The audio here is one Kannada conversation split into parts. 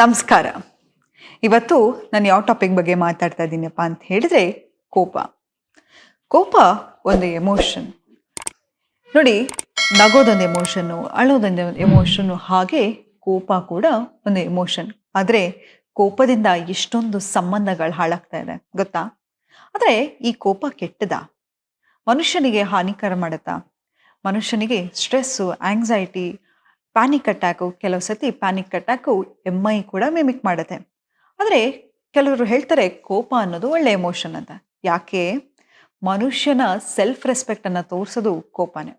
ನಮಸ್ಕಾರ. ಇವತ್ತು ನಾನು ಯಾವ ಟಾಪಿಕ್ ಬಗ್ಗೆ ಮಾತಾಡ್ತಾ ಇದ್ದೀನಪ್ಪ ಅಂತ ಹೇಳಿದ್ರೆ ಕೋಪ. ಕೋಪ ಒಂದು ಎಮೋಷನ್ ನೋಡಿ, ನಗೋದೊಂದು ಎಮೋಷನ್ನು ಅಳೋದೊಂದು ಎಮೋಷನ್ನು ಹಾಗೆ ಕೋಪ ಕೂಡ ಒಂದು ಎಮೋಷನ್ ಆದರೆ ಕೋಪದಿಂದ ಎಷ್ಟೊಂದು ಸಂಬಂಧಗಳು ಹಾಳಾಗ್ತಾ ಇದೆ, ಗೊತ್ತಾ? ಆದರೆ ಈ ಕೋಪ ಕೆಟ್ಟದ? ಮನುಷ್ಯನಿಗೆ ಹಾನಿಕರ ಮಾಡುತ್ತಾ? ಮನುಷ್ಯನಿಗೆ ಸ್ಟ್ರೆಸ್ಸು ಆಂಗ್ಸೈಟಿ ಪ್ಯಾನಿಕ್ ಅಟ್ಯಾಕು ಕೆಲವು ಸತಿ ಪ್ಯಾನಿಕ್ ಅಟ್ಯಾಕು ಎಂ ಐ ಕೂಡ ಮಿಮಿಕ್ ಮಾಡುತ್ತೆ. ಆದರೆ ಕೆಲವರು ಹೇಳ್ತಾರೆ ಕೋಪ ಅನ್ನೋದು ಒಳ್ಳೆ ಎಮೋಷನ್ ಅಂತ. ಯಾಕೆ? ಮನುಷ್ಯನ ಸೆಲ್ಫ್ ರೆಸ್ಪೆಕ್ಟನ್ನು ತೋರಿಸೋದು ಕೋಪನೇ.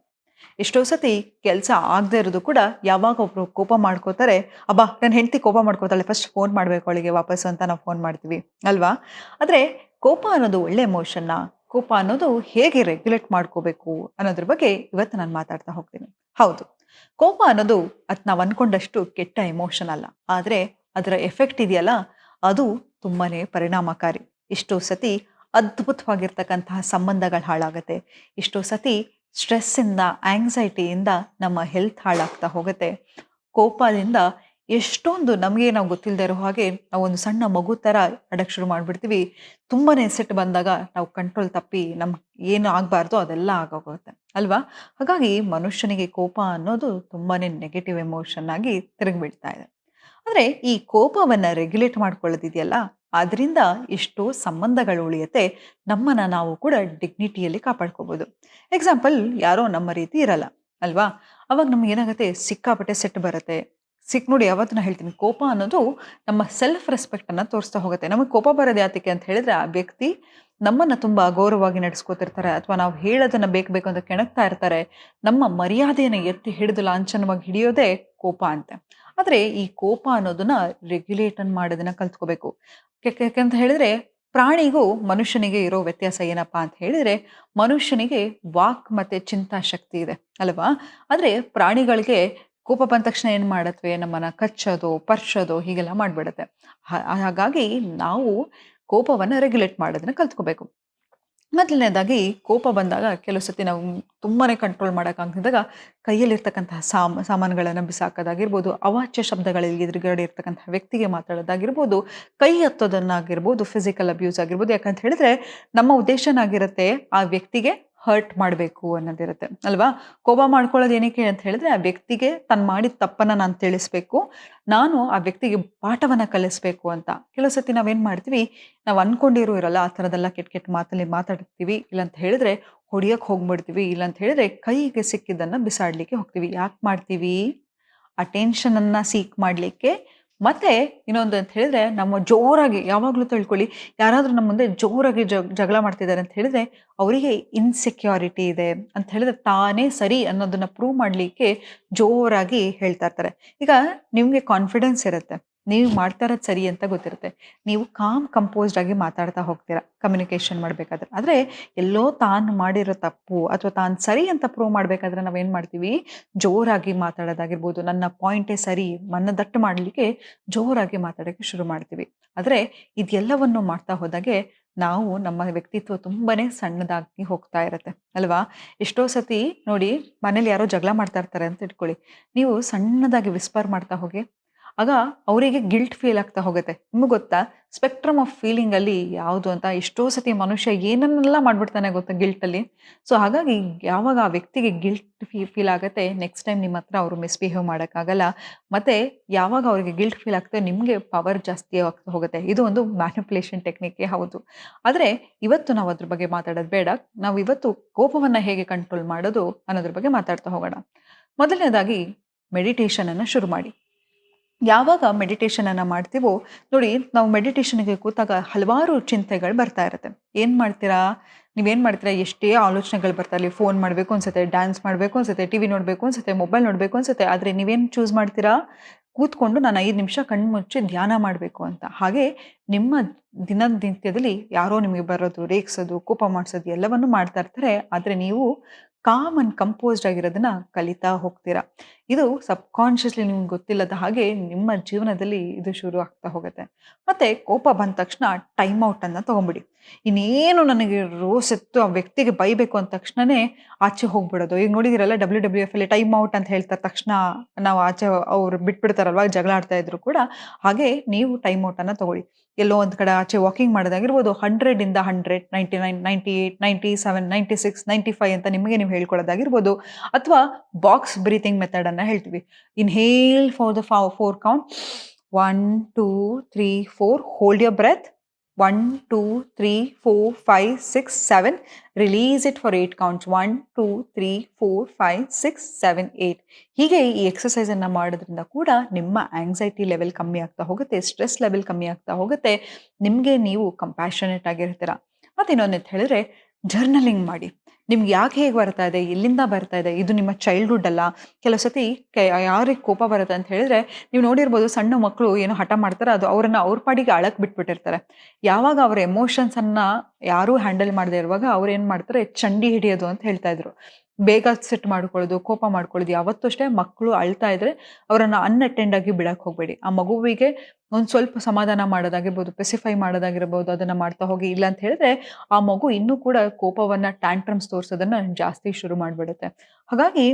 ಎಷ್ಟೋ ಸತಿ ಕೆಲಸ ಆಗದೆ ಇರೋದು ಕೂಡ ಯಾವಾಗ ಒಬ್ಬರು ಕೋಪ ಮಾಡ್ಕೋತಾರೆ, ಅಬ್ಬಾ ನನ್ನ ಹೆಂಡತಿ ಕೋಪ ಮಾಡ್ಕೋತಾಳೆ ಫಸ್ಟ್ ಫೋನ್ ಮಾಡಬೇಕು ಅವಳಿಗೆ ವಾಪಸ್ ಅಂತ ನಾವು ಫೋನ್ ಮಾಡ್ತೀವಿ. ಅಲ್ವಾ? ಆದರೆ ಕೋಪ ಅನ್ನೋದು ಒಳ್ಳೆ ಎಮೋಷನ್ನ ಕೋಪ ಅನ್ನೋದು ಹೇಗೆ ರೆಗ್ಯುಲೇಟ್ ಮಾಡ್ಕೋಬೇಕು ಅನ್ನೋದ್ರ ಬಗ್ಗೆ ಇವತ್ತು ನಾನು ಮಾತಾಡ್ತಾ ಹೋಗ್ತೀನಿ. ಹೌದು. ಕೋಪ ಅನ್ನೋದು ಅದು ನಾವು ಅಂದ್ಕೊಂಡಷ್ಟು ಕೆಟ್ಟ ಎಮೋಷನ್ ಅಲ್ಲ. ಆದರೆ ಅದರ ಎಫೆಕ್ಟ್ ಇದೆಯಲ್ಲ, ಅದು ತುಂಬಾ ಪರಿಣಾಮಕಾರಿ. ಎಷ್ಟೋ ಸತಿ ಅದ್ಭುತವಾಗಿರ್ತಕ್ಕಂತಹ ಸಂಬಂಧಗಳು ಹಾಳಾಗುತ್ತೆ. ಎಷ್ಟೋ ಸತಿ ಸ್ಟ್ರೆಸ್ಸಿಂದ ಆ್ಯಂಗ್ಸೈಟಿಯಿಂದ ನಮ್ಮ ಹೆಲ್ತ್ ಹಾಳಾಗ್ತಾ ಹೋಗುತ್ತೆ. ಕೋಪದಿಂದ ಎಷ್ಟೊಂದು ನಮಗೆ ನಾವು ಗೊತ್ತಿಲ್ಲದೆ ಇರೋ ಹಾಗೆ ನಾವು ಒಂದು ಸಣ್ಣ ಮಗು ಥರ ಅಡಕ್ಕೆ ಶುರು ಮಾಡಿಬಿಡ್ತೀವಿ. ತುಂಬಾನೇ ಸೆಟ್ ಬಂದಾಗ ನಾವು ಕಂಟ್ರೋಲ್ ತಪ್ಪಿ ನಮ್ಗೆ ಏನು ಆಗಬಾರ್ದು ಅದೆಲ್ಲ ಆಗೋಗುತ್ತೆ. ಅಲ್ವಾ? ಹಾಗಾಗಿ ಮನುಷ್ಯನಿಗೆ ಕೋಪ ಅನ್ನೋದು ತುಂಬಾ ನೆಗೆಟಿವ್ ಎಮೋಷನ್ ಆಗಿ ತಿರುಗಿಬಿಡ್ತಾ ಇದೆ. ಆದರೆ ಈ ಕೋಪವನ್ನು ರೆಗ್ಯುಲೇಟ್ ಮಾಡ್ಕೊಳ್ಳೋದಿದೆಯಲ್ಲ ಅದರಿಂದ ಎಷ್ಟೋ ಸಂಬಂಧಗಳು ಉಳಿಯುತ್ತೆ. ನಮ್ಮನ್ನು ನಾವು ಕೂಡ ಡಿಗ್ನಿಟಿಯಲ್ಲಿ ಕಾಪಾಡ್ಕೋಬೋದು. ಎಕ್ಸಾಂಪಲ್ ಯಾರೋ ನಮ್ಮ ರೀತಿ ಇರಲ್ಲ. ಅಲ್ವಾ? ಅವಾಗ ನಮ್ಗೆ ಏನಾಗುತ್ತೆ? ಸಿಕ್ಕಾಪಟ್ಟೆ ಸೆಟ್ ಬರುತ್ತೆ. ಸಿಕ್ ನೋಡಿ ಯಾವತ್ತು ನಾನು ಹೇಳ್ತೀನಿ, ಕೋಪ ಅನ್ನೋದು ನಮ್ಮ ಸೆಲ್ಫ್ ರೆಸ್ಪೆಕ್ಟನ್ನು ತೋರಿಸ್ತಾ ಹೋಗುತ್ತೆ. ನಮಗೆ ಕೋಪ ಬರೋದು ಯಾತಕ್ಕೆ ಅಂತ ಹೇಳಿದ್ರೆ ಆ ವ್ಯಕ್ತಿ ನಮ್ಮನ್ನು ತುಂಬ ಅಗೌರವವಾಗಿ ನಡೆಸ್ಕೋತಿರ್ತಾರೆ. ಅಥವಾ ನಾವು ಹೇಳೋದನ್ನು ಬೇಕು ಬೇಕು ಅಂತ ಕೆಣಕ್ತಾ ಇರ್ತಾರೆ. ನಮ್ಮ ಮರ್ಯಾದೆಯನ್ನು ಎತ್ತಿ ಹಿಡಿದು ಲಾಂಛನವಾಗಿ ಹಿಡಿಯೋದೇ ಕೋಪ ಅಂತ. ಆದರೆ ಈ ಕೋಪ ಅನ್ನೋದನ್ನ ರೆಗ್ಯುಲೇಟನ್ ಮಾಡೋದನ್ನ ಕಲ್ತ್ಕೋಬೇಕು. ಯಾಕೆ ಯಾಕೆಂತ ಹೇಳಿದ್ರೆ ಪ್ರಾಣಿಗೂ ಮನುಷ್ಯನಿಗೆ ಇರೋ ವ್ಯತ್ಯಾಸ ಏನಪ್ಪಾ ಅಂತ ಹೇಳಿದ್ರೆ ಮನುಷ್ಯನಿಗೆ ವಾಕ್ ಮತ್ತೆ ಚಿಂತಾ ಶಕ್ತಿ ಇದೆ, ಅಲ್ವಾ? ಆದರೆ ಪ್ರಾಣಿಗಳಿಗೆ ಕೋಪ ಬಂದ ತಕ್ಷಣ ಏನು ಮಾಡತ್ವೆ ನಮ್ಮನ್ನು ಕಚ್ಚೋದು, ಪರ್ಚೋದು ಹೀಗೆಲ್ಲ ಮಾಡಿಬಿಡುತ್ತೆ. ಹಾಗಾಗಿ ನಾವು ಕೋಪವನ್ನು ರೆಗ್ಯುಲೇಟ್ ಮಾಡೋದನ್ನ ಕಲ್ತ್ಕೋಬೇಕು. ಮೊದಲನೇದಾಗಿ ಕೋಪ ಬಂದಾಗ ಕೆಲವು ಸತಿ ನಾವು ತುಂಬಾ ಕಂಟ್ರೋಲ್ ಮಾಡೋಕ್ಕಾಗದಿದ್ದಾಗ ಕೈಯಲ್ಲಿರ್ತಕ್ಕಂತಹ ಸಾಮ್, ಸಾಮಾನುಗಳನ್ನು ಬಿಸಾಕೋದಾಗಿರ್ಬೋದು, ಅವಾಚ್ಯ ಶಬ್ದಗಳಲ್ಲಿ ಎದುರುಗಡೆ ಇರ್ತಕ್ಕಂತಹ ವ್ಯಕ್ತಿಗೆ ಮಾತಾಡೋದಾಗಿರ್ಬೋದು, ಕೈ ಹತ್ತೋದನ್ನಾಗಿರ್ಬೋದು ಫಿಸಿಕಲ್ ಅಬ್ಯೂಸ್ ಆಗಿರ್ಬೋದು, ಯಾಕಂತ ಹೇಳಿದ್ರೆ ನಮ್ಮ ಉದ್ದೇಶನಾಗಿರುತ್ತೆ ಆ ವ್ಯಕ್ತಿಗೆ ಹರ್ಟ್ ಮಾಡಬೇಕು ಅನ್ನೋದಿರುತ್ತೆ ಅಲ್ವಾ? ಕೋಪ ಮಾಡ್ಕೊಳ್ಳೋದು ಏನಕ್ಕೆ ಅಂತ ಹೇಳಿದ್ರೆ, ಆ ವ್ಯಕ್ತಿಗೆ ತನ್ನ ಮಾಡಿದ ತಪ್ಪನ್ನು ನಾನು ತಿಳಿಸ್ಬೇಕು, ನಾನು ಆ ವ್ಯಕ್ತಿಗೆ ಪಾಠವನ್ನು ಕಲಿಸ್ಬೇಕು ಅಂತ. ಕೆಲವು ಸತಿ ನಾವೇನು ಮಾಡ್ತೀವಿ, ನಾವು ಅನ್ಕೊಂಡಿರೋ ಇರಲ್ಲ, ಆ ಥರದೆಲ್ಲ ಕೆಟ್ಟ ಕೆಟ್ಟ ಮಾತಲ್ಲಿ ಮಾತಾಡ್ತೀವಿ, ಇಲ್ಲಂತ ಹೇಳಿದ್ರೆ ಹೊಡಿಯೋಕೆ ಹೋಗ್ಬಿಡ್ತೀವಿ, ಇಲ್ಲಂತ ಹೇಳಿದ್ರೆ ಕೈಗೆ ಸಿಕ್ಕಿದ್ದನ್ನು ಬಿಸಾಡಲಿಕ್ಕೆ ಹೋಗ್ತೀವಿ. ಯಾಕೆ ಮಾಡ್ತೀವಿ? ಅಟೆನ್ಷನನ್ನು ಟೆನ್ಷನನ್ನು ಸೀಕ್ ಮಾಡಲಿಕ್ಕೆ ಮತ್ತೆ ಇನ್ನೊಂದು ಅಂತ ಹೇಳಿದ್ರೆ ನಮ್ಮ ಜೋರಾಗಿ ಯಾವಾಗಲೂ ತಿಳ್ಕೊಳ್ಳಿ, ಯಾರಾದರೂ ನಮ್ಮ ಮುಂದೆ ಜೋರಾಗಿ ಜಗಳ ಮಾಡ್ತಿದ್ದಾರೆ ಅಂತ ಹೇಳಿದ್ರೆ ಅವರಿಗೆ ಇನ್ಸೆಕ್ಯೂರಿಟಿ ಇದೆ ಅಂತ ಹೇಳಿದ್ರೆ ತಾನೇ ಸರಿ ಅನ್ನೋದನ್ನ ಪ್ರೂವ್ ಮಾಡಲಿಕ್ಕೆ ಜೋರಾಗಿ ಹೇಳ್ತಾ ಇರ್ತಾರೆ. ಈಗ ನಿಮಗೆ ಕಾನ್ಫಿಡೆನ್ಸ್ ಇರುತ್ತೆ. ನೀವು ಮಾಡ್ತಾ ಇರೋದು ಸರಿ ಅಂತ ಗೊತ್ತಿರುತ್ತೆ. ನೀವು ಕಾಮ್ ಕಂಪೋಸ್ಡ್ ಆಗಿ ಮಾತಾಡ್ತಾ ಹೋಗ್ತೀರಾ ಕಮ್ಯುನಿಕೇಷನ್ ಮಾಡಬೇಕಾದ್ರೆ. ಆದರೆ ಎಲ್ಲೋ ತಾನು ಮಾಡಿರೋ ತಪ್ಪು ಅಥವಾ ತಾನು ಸರಿ ಅಂತ ಪ್ರೂವ್ ಮಾಡಬೇಕಾದ್ರೆ ನಾವೇನು ಮಾಡ್ತೀವಿ? ಜೋರಾಗಿ ಮಾತಾಡೋದಾಗಿರ್ಬೋದು, ನನ್ನ ಪಾಯಿಂಟೇ ಸರಿ ಮನ್ನ ದಟ್ಟು ಮಾಡಲಿಕ್ಕೆ ಜೋರಾಗಿ ಮಾತಾಡೋಕ್ಕೆ ಶುರು ಮಾಡ್ತೀವಿ. ಆದರೆ ಇದೆಲ್ಲವನ್ನು ಮಾಡ್ತಾ ಹೋದಾಗೆ ನಾವು ನಮ್ಮ ವ್ಯಕ್ತಿತ್ವ ತುಂಬಾ ಸಣ್ಣದಾಗಿ ಹೋಗ್ತಾ ಇರುತ್ತೆ, ಅಲ್ವಾ? ಎಷ್ಟೋ ಸತಿ ನೋಡಿ ಮನೇಲಿ ಯಾರೋ ಜಗಳ ಮಾಡ್ತಾ ಇರ್ತಾರೆ ಅಂತ ಇಟ್ಕೊಳ್ಳಿ. ನೀವು ಸಣ್ಣದಾಗಿ ವಿಸ್ಪರ್ ಮಾಡ್ತಾ ಹೋಗಿ ಆಗ ಅವರಿಗೆ ಗಿಲ್ಟ್ ಫೀಲ್ ಆಗ್ತಾ ಹೋಗುತ್ತೆ. ನಿಮಗೆ ಗೊತ್ತಾ? ಸ್ಪೆಕ್ಟ್ರಮ್ ಆಫ್ ಫೀಲಿಂಗ್ ಅಲ್ಲಿ ಯಾವುದು ಅಂತ ಎಷ್ಟೋ ಸತಿ ಮನುಷ್ಯ ಏನನ್ನೆಲ್ಲ ಮಾಡ್ಬಿಡ್ತಾನೆ ಗೊತ್ತಾ ಗಿಲ್ಟಲ್ಲಿ ಸೊ ಹಾಗಾಗಿ ಯಾವಾಗ ಆ ವ್ಯಕ್ತಿಗೆ ಗಿಲ್ಟ್ ಫೀಲ್ ಆಗುತ್ತೆ ನೆಕ್ಸ್ಟ್ ಟೈಮ್ ನಿಮ್ಮ ಹತ್ರ ಅವರು ಮಿಸ್ಬಿಹೇವ್ ಮಾಡೋಕ್ಕಾಗಲ್ಲ. ಮತ್ತೆ ಯಾವಾಗ ಅವರಿಗೆ ಗಿಲ್ಟ್ ಫೀಲ್ ಆಗುತ್ತೆ ನಿಮಗೆ ಪವರ್ ಜಾಸ್ತಿ ಆಗ್ತಾ ಹೋಗುತ್ತೆ. ಇದು ಒಂದು ಮ್ಯಾನಿಪುಲೇಷನ್ ಟೆಕ್ನಿಕ್ಗೆ ಹೌದು. ಆದರೆ ಇವತ್ತು ನಾವು ಅದ್ರ ಬಗ್ಗೆ ಮಾತಾಡೋದು ಬೇಡ. ನಾವು ಇವತ್ತು ಕೋಪವನ್ನು ಹೇಗೆ ಕಂಟ್ರೋಲ್ ಮಾಡೋದು ಅನ್ನೋದ್ರ ಬಗ್ಗೆ ಮಾತಾಡ್ತಾ ಹೋಗೋಣ. ಮೊದಲನೇದಾಗಿ ಮೆಡಿಟೇಷನನ್ನು ಶುರು ಮಾಡಿ. ಯಾವಾಗ ಮೆಡಿಟೇಷನನ್ನು ಮಾಡ್ತೀವೋ, ನೋಡಿ ನಾವು ಮೆಡಿಟೇಷನ್ಗೆ ಕೂತಾಗ ಹಲವಾರು ಚಿಂತೆಗಳು ಬರ್ತಾ ಇರುತ್ತೆ. ಏನು ಮಾಡ್ತೀರಾ? ನೀವೇನು ಮಾಡ್ತೀರಾ? ಎಷ್ಟೇ ಆಲೋಚನೆಗಳು ಬರ್ತಾ ಇರಲಿ ಫೋನ್ ಮಾಡಬೇಕು ಅನ್ಸುತ್ತೆ ಡ್ಯಾನ್ಸ್ ಮಾಡಬೇಕು ಅನ್ಸುತ್ತೆ ಟಿ ವಿ ನೋಡಬೇಕು ಅನ್ಸುತ್ತೆ ಮೊಬೈಲ್ ನೋಡಬೇಕು ಅನ್ಸುತ್ತೆ, ಆದರೆ ನೀವೇನು ಚೂಸ್ ಮಾಡ್ತೀರಾ? ಕೂತ್ಕೊಂಡು ನಾನು ಐದು ನಿಮಿಷ ಕಣ್ಣು ಮುಚ್ಚಿ ಧ್ಯಾನ ಮಾಡಬೇಕು ಅಂತ. ಹಾಗೆ ನಿಮ್ಮ ದಿನನಿತ್ಯದಲ್ಲಿ ಯಾರೋ ನಿಮಗೆ ಬರೋದು, ರೇಗಿಸೋದು, ಕೋಪ ಮಾಡಿಸೋದು ಎಲ್ಲವನ್ನು ಮಾಡ್ತಾ ಇರ್ತಾರೆ. ಆದರೆ ನೀವು ಕಾಮ್ ಅಂಡ್ ಕಂಪೋಸ್ಡ್ ಆಗಿರೋದನ್ನ ಕಲಿತಾ ಹೋಗ್ತೀರಾ? ಇದು ಸಬ್ ಕಾನ್ಷಿಯಸ್ಲಿ ನಿಮ್ಗೆ ಗೊತ್ತಿಲ್ಲದ ಹಾಗೆ ನಿಮ್ಮ ಜೀವನದಲ್ಲಿ ಇದು ಶುರು ಆಗ್ತಾ ಹೋಗುತ್ತೆ. ಮತ್ತೆ ಕೋಪ ಬಂದ ತಕ್ಷಣ ಟೈಮ್ ಔಟ್ ಅನ್ನ ತಗೊಂಬಿಡಿ. ಇನ್ನೇನು ನನಗೆ ರೋಸ್ ಎತ್ತು ಆ ವ್ಯಕ್ತಿಗೆ ಬೈಬೇಕು ಅಂದ ತಕ್ಷಣನೇ ಆಚೆ ಹೋಗ್ಬಿಡೋದು. ಈಗ ನೋಡಿದಿರಲ್ಲ ಡಬ್ಲ್ಯೂ ಡಬ್ಲ್ಯೂ ಎಫ್ ಅಲ್ಲಿ ಟೈಮ್ ಔಟ್ ಅಂತ ಹೇಳ್ತಾರೆ. ತಕ್ಷಣ ನಾವು ಆಚೆ ಅವ್ರು ಬಿಟ್ಬಿಡ್ತಾರಲ್ವ, ಜಗಳ ಆಡ್ತಾ ಇದ್ರು ಕೂಡ. ಹಾಗೆ ನೀವು ಟೈಮ್ ಔಟನ್ನು ತಗೊಳ್ಳಿ. ಎಲ್ಲೋ ಒಂದು ಕಡೆ ಆಚೆ ವಾಕಿಂಗ್ ಮಾಡೋದಾಗಿರ್ಬೋದು ಹಂಡ್ರೆಡಿಂದ hundred ninety nine ninety eight ninety seven ninety six ninety five ಅಂತ ನಿಮಗೆ ನೀವು ಹೇಳ್ಕೊಳ್ಳೋದಾಗಿರ್ಬೋದು. ಅಥವಾ ಬಾಕ್ಸ್ ಬ್ರೀತಿಂಗ್ ಮೆಥಡನ್ನು ಹೇಳ್ತೀವಿ. Inhale for the four count one two three four hold your breath one two three four five six seven release it for eight counts one two three four five six seven eight ಹೀಗೆ ಈ ಎಕ್ಸಸೈಸನ್ನು ಮಾಡೋದ್ರಿಂದ ಕೂಡ ನಿಮ್ಮ ಆಂಗ್ಸೈಟಿ ಲೆವೆಲ್ ಕಮ್ಮಿ ಆಗ್ತಾ ಹೋಗುತ್ತೆ ಸ್ಟ್ರೆಸ್ ಲೆವೆಲ್ ಕಮ್ಮಿ ಆಗ್ತಾ ಹೋಗುತ್ತೆ. ನಿಮಗೆ ನೀವು ಕಂಪ್ಯಾಷನೇಟ್ ಆಗಿರ್ತೀರ. ಮತ್ತು ಇನ್ನೊಂದು ಹೇಳಿದ್ರೆ ಜರ್ನಲಿಂಗ್ ಮಾಡಿ. ನಿಮ್ಗೆ ಯಾಕೆ ಹೇಗೆ ಬರ್ತಾ ಇದೆ? ಎಲ್ಲಿಂದ ಬರ್ತಾ ಇದೆ? ಇದು ನಿಮ್ಮ ಚೈಲ್ಡ್ಹುಡ್ ಅಲ್ಲ? ಕೆಲವು ಸತಿ ಯಾರಿಗೆ ಕೋಪ ಬರುತ್ತೆ ಅಂತ ಹೇಳಿದ್ರೆ ನೀವು ನೋಡಿರ್ಬೋದು ಸಣ್ಣ ಮಕ್ಕಳು ಏನು ಹಠ ಮಾಡ್ತಾರೆ, ಅದು ಅವರನ್ನು ಅವ್ರ ಪಾಡಿಗೆ ಅಳಕ್ ಬಿಟ್ಬಿಟ್ಟಿರ್ತಾರೆ. ಯಾವಾಗ ಅವ್ರ ಎಮೋಷನ್ಸನ್ನು ಯಾರೂ ಹ್ಯಾಂಡಲ್ ಮಾಡದೇ ಇರುವಾಗ ಅವ್ರು ಏನು ಮಾಡ್ತಾರೆ? ಚಂಡಿ ಹಿಡಿಯೋದು ಅಂತ ಹೇಳ್ತಾ ಇದ್ರು. ಬೇಗ ಸೆಟ್ ಮಾಡ್ಕೊಳ್ಳೋದು, ಕೋಪ ಮಾಡ್ಕೊಳ್ಳೋದು, ಯಾವತ್ತೂ ಅಷ್ಟೇ ಮಕ್ಕಳು ಅಳ್ತಾ ಇದ್ರೆ ಅವರನ್ನು ಅನ್ಅಟೆಂಡ್ ಆಗಿ ಬಿಡಕ್ಕೆ ಹೋಗಬೇಡಿ. ಆ ಮಗುವಿಗೆ ಒಂದು ಸ್ವಲ್ಪ ಸಮಾಧಾನ ಮಾಡೋದಾಗಿರ್ಬೋದು ಪೆಸಿಫೈ ಮಾಡೋದಾಗಿರ್ಬೋದು, ಅದನ್ನು ಮಾಡ್ತಾ ಹೋಗಿ, ಇಲ್ಲ ಅಂತ ಹೇಳಿದ್ರೆ ಆ ಮಗು ಇನ್ನೂ ಕೂಡ ಕೋಪವನ್ನು ಟ್ಯಾಂಟ್ರಮ್ಸ್ ತೋರಿಸೋದನ್ನು ಜಾಸ್ತಿ ಶುರು ಮಾಡಿಬಿಡುತ್ತೆ. ಹಾಗಾಗಿ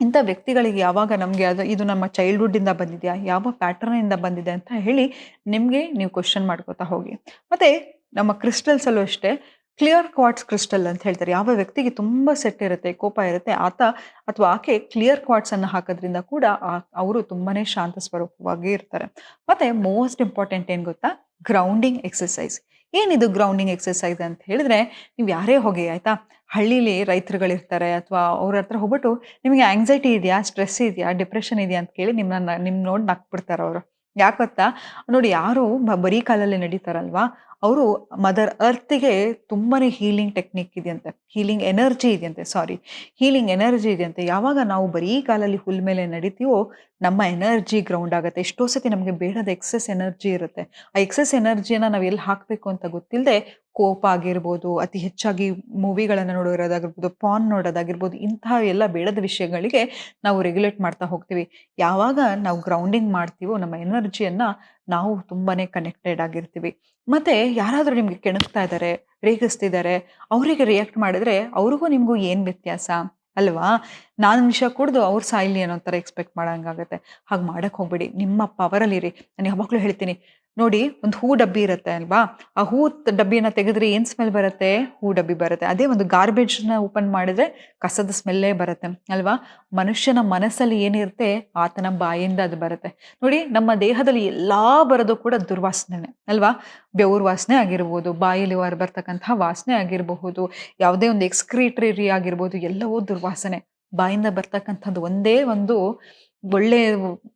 ಇಂಥ ವ್ಯಕ್ತಿಗಳಿಗೆ ಯಾವಾಗ ನಮಗೆ ಅದು, ಇದು ನಮ್ಮ ಚೈಲ್ಡ್ಹುಡ್ಡಿಂದ ಬಂದಿದೆಯಾ, ಯಾವ ಪ್ಯಾಟರ್ನಿಂದ ಬಂದಿದೆ ಅಂತ ಹೇಳಿ ನಿಮಗೆ ನೀವು ಕ್ವಶನ್ ಮಾಡ್ಕೋತಾ ಹೋಗಿ. ಮತ್ತೆ ನಮ್ಮ ಕ್ರಿಸ್ಟಲ್ಸಲ್ಲೂ ಅಷ್ಟೇ ಕ್ಲಿಯರ್ ಕ್ವಾಟ್ಸ್ ಕ್ರಿಸ್ಟಲ್ ಅಂತ ಹೇಳ್ತಾರೆ. ಯಾವ ವ್ಯಕ್ತಿಗೆ ತುಂಬ ಸೆಟ್ ಇರುತ್ತೆ, ಕೋಪ ಇರುತ್ತೆ, ಆತ ಅಥವಾ ಆಕೆ ಕ್ಲಿಯರ್ ಕ್ವಾಟ್ಸನ್ನು ಹಾಕೋದ್ರಿಂದ ಕೂಡ ಅವರು ತುಂಬಾ ಶಾಂತ ಸ್ವರೂಪವಾಗಿ ಇರ್ತಾರೆ. ಮತ್ತೆ ಮೋಸ್ಟ್ ಇಂಪಾರ್ಟೆಂಟ್ ಏನು ಗೊತ್ತಾ? ಗ್ರೌಂಡಿಂಗ್ ಎಕ್ಸಸೈಸ್ ಏನಿದು ಗ್ರೌಂಡಿಂಗ್ ಎಕ್ಸಸೈಸ್ ಅಂತ ಹೇಳಿದ್ರೆ, ನೀವು ಯಾರೇ ಹೋಗಿ ಆಯಿತಾ, ಹಳ್ಳೀಲಿ ರೈತರುಗಳಿರ್ತಾರೆ ಅಥವಾ ಅವ್ರ ಹತ್ರ ಹೋಗ್ಬಿಟ್ಟು ನಿಮಗೆ ಆಂಗ್ಸೈಟಿ ಇದೆಯಾ ಸ್ಟ್ರೆಸ್ ಇದೆಯಾ ಡಿಪ್ರೆಷನ್ ಇದೆಯಾ ಅಂತ ಕೇಳಿ ನಿಮ್ಮನ್ನ ನಿಮ್ಮ ನೋಡಿ ನಕ್ಬಿಡ್ತಾರೆ ಅವರು ಯಾಕೆ ಗೊತ್ತಾ? ನೋಡಿ ಯಾರು ಬರೀ ಕಾಲಲ್ಲಿ ನಡೀತಾರಲ್ವಾ? ಅವರು ಮದರ್ ಅರ್ತ್ಗೆ ತುಂಬಾನೇ ಹೀಲಿಂಗ್ ಟೆಕ್ನಿಕ್ ಇದೆಯಂತೆ ಹೀಲಿಂಗ್ ಎನರ್ಜಿ ಇದೆಯಂತೆ ಸಾರಿ ಹೀಲಿಂಗ್ ಎನರ್ಜಿ ಇದೆಯಂತೆ. ಯಾವಾಗ ನಾವು ಬರೀ ಕಾಲಲ್ಲಿ ಹುಲ್ ಮೇಲೆ ನಡಿತೀವೋ, ನಮ್ಮ ಎನರ್ಜಿ ಗ್ರೌಂಡ್ ಆಗುತ್ತೆ. ಎಷ್ಟೋ ಸತಿ ನಮಗೆ ಬೇಡದ ಎಕ್ಸೆಸ್ ಎನರ್ಜಿ ಇರುತ್ತೆ. ಆ ಎಕ್ಸೆಸ್ ಎನರ್ಜಿಯನ್ನು ನಾವು ಎಲ್ಲಿ ಹಾಕಬೇಕು ಅಂತ ಗೊತ್ತಿಲ್ಲದೆ ಕೋಪ ಆಗಿರ್ಬೋದು, ಅತಿ ಹೆಚ್ಚಾಗಿ ಮೂವಿಗಳನ್ನು ನೋಡೋದಾಗಿರ್ಬೋದು ಪಾನ್ ನೋಡೋದಾಗಿರ್ಬೋದು, ಇಂತಹ ಎಲ್ಲ ಬೇಡದ ವಿಷಯಗಳಿಗೆ ನಾವು ರೆಗ್ಯುಲೇಟ್ ಮಾಡ್ತಾ ಹೋಗ್ತೀವಿ. ಯಾವಾಗ ನಾವು ಗ್ರೌಂಡಿಂಗ್ ಮಾಡ್ತೀವೋ, ನಮ್ಮ ಎನರ್ಜಿಯನ್ನು ನಾವು ತುಂಬಾ ಕನೆಕ್ಟೆಡ್ ಆಗಿರ್ತೀವಿ. ಮತ್ತೆ ಯಾರಾದರೂ ನಿಮಗೆ ಕೆಣಕ್ತಾ ಇದ್ದಾರೆ ರೇಗಿಸ್ತಿದ್ದಾರೆ ಅವರಿಗೆ ರಿಯಾಕ್ಟ್ ಮಾಡಿದ್ರೆ ಅವ್ರಿಗೂ ನಿಮಗೂ ಏನು ವ್ಯತ್ಯಾಸ? ಅಲ್ವಾ? ನಾನು ವಿಷ ಕುಡ್ದು ಅವ್ರು ಸಾಯ್ಲಿ ಅನ್ನೋ ಥರ ಎಕ್ಸ್ಪೆಕ್ಟ್ ಮಾಡೋಂಗಾಗತ್ತೆ. ಹಾಗೆ ಮಾಡೋಕ್ಕೆ ಹೋಗ್ಬೇಡಿ. ನಿಮ್ಮ ಪವರಲ್ಲಿರಿ ನಾನು ಯಾವಾಗಲೂ ಹೇಳ್ತೀನಿ ನೋಡಿ, ಒಂದು ಹೂ ಡಬ್ಬಿ ಇರುತ್ತೆ ಅಲ್ವಾ? ಆ ಹೂ ಡಬ್ಬಿನ ತೆಗೆದ್ರೆ ಏನು ಸ್ಮೆಲ್ ಬರುತ್ತೆ? ಹೂ ಡಬ್ಬಿ ಬರುತ್ತೆ. ಅದೇ ಒಂದು ಗಾರ್ಬೇಜ್ನ ಓಪನ್ ಮಾಡಿದ್ರೆ ಕಸದ ಸ್ಮೆಲ್ಲೇ ಬರುತ್ತೆ, ಅಲ್ವಾ? ಮನುಷ್ಯನ ಮನಸ್ಸಲ್ಲಿ ಏನಿರುತ್ತೆ, ಆತನ ಬಾಯಿಂದ ಅದು ಬರುತ್ತೆ. ನೋಡಿ, ನಮ್ಮ ದೇಹದಲ್ಲಿ ಎಲ್ಲ ಬರೋದು ಕೂಡ ದುರ್ವಾಸನೆ ಅಲ್ವಾ? ಬೆವರು ವಾಸನೆ ಆಗಿರ್ಬೋದು, ಬಾಯಲ್ಲಿ ಹೊರ ಬರ್ತಕ್ಕಂತಹ ವಾಸನೆ ಆಗಿರಬಹುದು, ಯಾವುದೇ ಒಂದು ಎಕ್ಸ್ಕ್ರೀಟ್ರಿ ಆಗಿರ್ಬೋದು, ಎಲ್ಲವೂ ದುರ್ವಾಸನೆ. ಬಾಯಿಂದ ಬರ್ತಕ್ಕಂಥದ್ದು ಒಂದೇ ಒಂದು ಒಳ್ಳೆ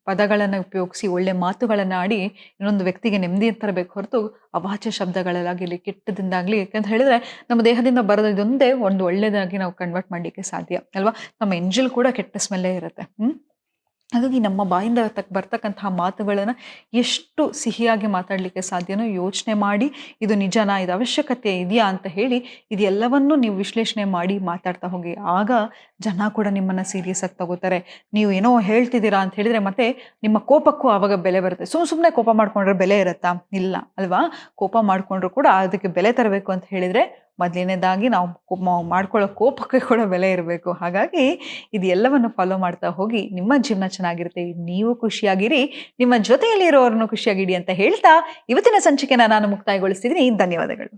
ಪದಗಳನ್ನು ಉಪಯೋಗಿಸಿ, ಒಳ್ಳೆ ಮಾತುಗಳನ್ನು ಆಡಿ ಇನ್ನೊಂದು ವ್ಯಕ್ತಿಗೆ ನೆಮ್ಮದಿ ತರಬೇಕು ಹೊರತು ಅವಾಚ್ಯ ಶಬ್ದಗಳಲ್ಲಾಗಲಿ ಕೆಟ್ಟದಿಂದಾಗಲಿ. ಯಾಕಂತ ಹೇಳಿದ್ರೆ ನಮ್ಮ ದೇಹದಿಂದ ಬರೋದು ಇದೊಂದೇ ಒಂದು ಒಳ್ಳೆಯದಾಗಿ ನಾವು ಕನ್ವರ್ಟ್ ಮಾಡಲಿಕ್ಕೆ ಸಾಧ್ಯ, ಅಲ್ವಾ? ನಮ್ಮ ಎಂಜಲ್ ಕೂಡ ಕೆಟ್ಟ ಸ್ಮೆಲ್ಲೇ ಇರುತ್ತೆ, ಹ್ಮ್? ಹಾಗಾಗಿ ನಮ್ಮ ಬಾಯಿಂದ ತಕ್ಕ ಬರ್ತಕ್ಕಂತಹ ಮಾತುಗಳನ್ನು ಎಷ್ಟು ಸಿಹಿಯಾಗಿ ಮಾತಾಡಲಿಕ್ಕೆ ಸಾಧ್ಯನೋ ಯೋಚನೆ ಮಾಡಿ ಇದು ನಿಜನಾ, ಇದು ಅವಶ್ಯಕತೆ ಇದೆಯಾ ಅಂತ ಹೇಳಿ ಇದೆಲ್ಲವನ್ನೂ ನೀವು ವಿಶ್ಲೇಷಣೆ ಮಾಡಿ ಮಾತಾಡ್ತಾ ಹೋಗಿ. ಆಗ ಜನ ಕೂಡ ನಿಮ್ಮನ್ನು ಸೀರಿಯಸ್ ಆಗಿ ತಗೋತಾರೆ. ನೀವು ಏನೋ ಹೇಳ್ತಿದ್ದೀರಾ ಅಂತ ಹೇಳಿದರೆ ಮತ್ತೆ ನಿಮ್ಮ ಕೋಪಕ್ಕೂ ಆವಾಗ ಬೆಲೆ ಬರುತ್ತೆ. ಸುಮ್ಮ ಸುಮ್ಮನೆ ಕೋಪ ಮಾಡ್ಕೊಂಡ್ರೆ ಬೆಲೆ ಇರುತ್ತಾ? ಇಲ್ಲ ಅಲ್ವಾ? ಕೋಪ ಮಾಡಿಕೊಂಡ್ರು ಕೂಡ ಅದಕ್ಕೆ ಬೆಲೆ ತರಬೇಕು ಅಂತ ಹೇಳಿದ್ರೆ ಮೊದಲನೇದಾಗಿ ನಾವು ಮಾಡ್ಕೊಳ್ಳೋ ಕೋಪಕ್ಕೆ ಕೂಡ ಬೆಲೆ ಇರಬೇಕು. ಹಾಗಾಗಿ ಇದು ಎಲ್ಲವನ್ನು ಫಾಲೋ ಮಾಡ್ತಾ ಹೋಗಿ ನಿಮ್ಮ ಜೀವನ ಚೆನ್ನಾಗಿರುತ್ತೆ, ನೀವು ಖುಷಿಯಾಗಿರಿ, ನಿಮ್ಮ ಜೊತೆಯಲ್ಲಿರೋರನ್ನು ಖುಷಿಯಾಗಿಡಿ ಅಂತ ಹೇಳ್ತಾ ಇವತ್ತಿನ ಸಂಚಿಕೆನ ನಾನು ಮುಕ್ತಾಯಗೊಳಿಸ್ತಿದ್ದೀನಿ ಧನ್ಯವಾದಗಳು.